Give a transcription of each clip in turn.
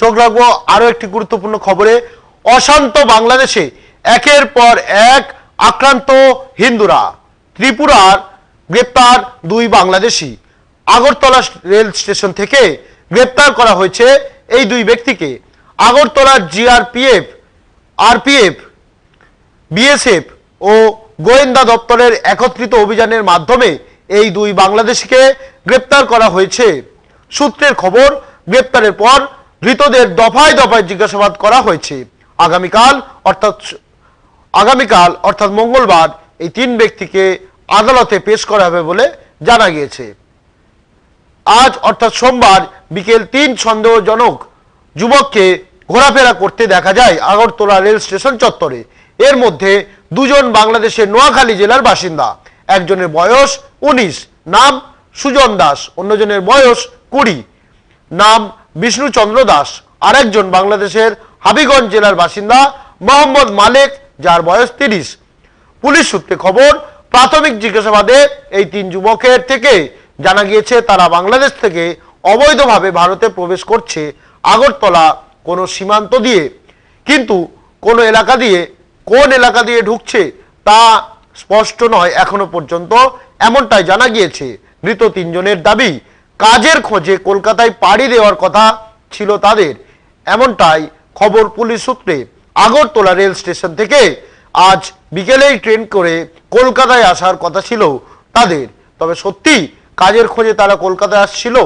চোখ রাখব। আরও একটি গুরুত্বপূর্ণ খবরে, অশান্ত বাংলাদেশে একের পর এক আক্রান্ত হিন্দুরা। ত্রিপুরার গ্রেপ্তার দুই বাংলাদেশি। আগরতলা রেল স্টেশন থেকে গ্রেপ্তার করা হয়েছে এই দুই ব্যক্তিকে। আগরতলার জিআরপিএফ, আরপিএফ, বিএসএফ ও গোয়েন্দা দপ্তরের একত্রিত অভিযানের মাধ্যমে এই দুই বাংলাদেশিকে গ্রেপ্তার করা হয়েছে। সূত্রের খবর, গ্রেপ্তারের পর ধৃতদের দফায় দফায় জিজ্ঞাসাবাদ করা হয়েছে। আগামীকাল অর্থাৎ আগামীকাল অর্থাৎ মঙ্গলবার এই তিন ব্যক্তিকে আদালতে পেশ করা হবে বলে জানা গিয়েছে। আজ অর্থাৎ সোমবার বিকেল তিন সন্দেহজনক যুবককে ঘোরাফেরা করতে দেখা যায় আগরতলা রেল স্টেশন চত্বরে। এর মধ্যে দুজন বাংলাদেশের নোয়াখালী জেলার বাসিন্দা, একজনের বয়স উনিশ, নাম সুজন দাস, অন্যজনের বয়স কুড়ি। নাম বিষ্ণুচন্দ্র দাস, আরেকজন বাংলাদেশের হাবিগঞ্জ জেলার বাসিন্দা মোহাম্মদ মালেক, যার বয়স তিরিশ। পুলিশ সূত্রে খবর, প্রাথমিক জিজ্ঞাসাবাদে এই তিন যুবকের থেকে জানা গিয়েছে, তারা বাংলাদেশ থেকে অবৈধভাবে ভারতে প্রবেশ করছে আগরতলা কোনো সীমান্ত দিয়ে। কিন্তু কোন এলাকা দিয়ে, কোন এলাকা দিয়ে ঢুকছে তা স্পষ্ট নয় এখনও পর্যন্ত। এমনটাই জানা গিয়েছে। মৃত তিনজনের দাবি কাজের খোঁজে কলকাতায় পাড়ি দেওয়ার কথা ছিল তাদের। এমনটাই খবর পুলিশ সূত্রে আগরতলা রেল স্টেশন থেকে। আজ বিকেলেই ট্রেন করে কলকাতায় আসার কথা ছিল তাদের। তবে সত্যি কাজের খোঁজে তারা কলকাতায় আসছিল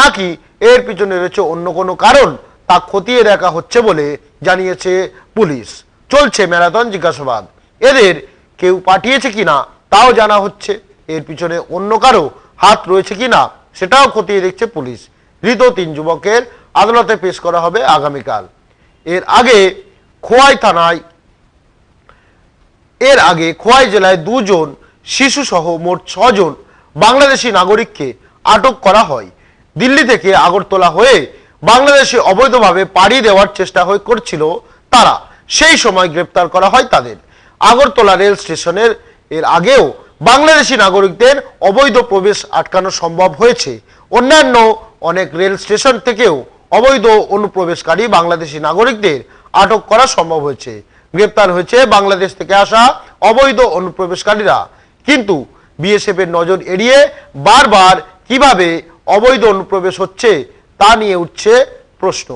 নাকি এর পিছনে রয়েছে অন্য কোনো কারণ তা খতিয়ে দেখা হচ্ছে বলে জানিয়েছে পুলিশ। চলছে ম্যারাথন, জিজ্ঞাসাবাদ। এদের কেউ পাঠিয়েছে কিনা তাও জানা হচ্ছে। এর পিছনে অন্য কারও হাত রয়েছে কিনা সেটাও খতিয়ে দেখছে পুলিশ। ধৃত তিন যুবকের আদালতে পেশ করা হবে আগামীকাল। এর আগে খোয়াই থানায় এর আগে খোয়াই জেলায় দুজন শিশু সহ মোট ছজন বাংলাদেশি নাগরিককে আটক করা হয়। দিল্লি থেকে আগরতলা হয়ে বাংলাদেশে অবৈধভাবে পাড়ি দেওয়ার চেষ্টা হয়ে করছিল তারা। সেই সময় গ্রেপ্তার করা হয় তাদের। আগরতলা রেল স্টেশনের এর আগেও বাংলাদেশি নাগরিকদের অবৈধ প্রবেশ আটকানো সম্ভব হয়েছে। অন্যান্য অনেক রেল স্টেশন থেকেও অবৈধ অনুপ্রবেশকারী বাংলাদেশি নাগরিকদের আটক করা সম্ভব হয়েছে। গ্রেপ্তার হয়েছে বাংলাদেশ থেকে আসা অবৈধ অনুপ্রবেশকারীরা। কিন্তু বিএসএফ এর নজর এড়িয়ে বারবার কীভাবে অবৈধ অনুপ্রবেশ হচ্ছে তা নিয়ে উঠছে প্রশ্ন।